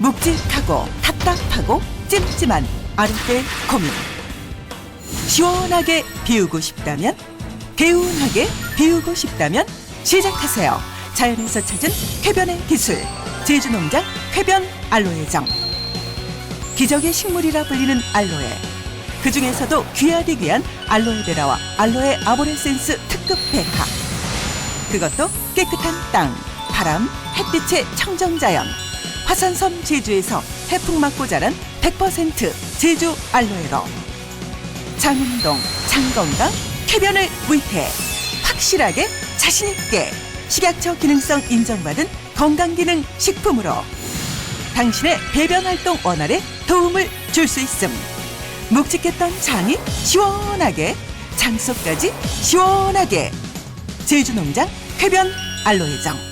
묵직하고 답답하고 찜찜한 아랫배 고민. 시원하게 비우고 싶다면 개운하게 비우고 싶다면 시작하세요. 자연에서 찾은 쾌변의 기술 제주농장 쾌변 알로에정. 기적의 식물이라 불리는 알로에. 그 중에서도 귀하디 귀한 알로에베라와 알로에 아보레센스 특급 백화. 그것도 깨끗한 땅, 바람, 햇빛의 청정자연. 화산섬 제주에서 해풍 맞고 자란 100% 제주 알로에로. 장운동, 장건강, 쾌변을 위해 확실하게 자신있게 식약처 기능성 인정받은 건강기능 식품으로 당신의 배변 활동 원활에 도움을 줄 수 있음. 묵직했던 장이 시원하게, 장속까지 시원하게. 제주농장 쾌변 알로에정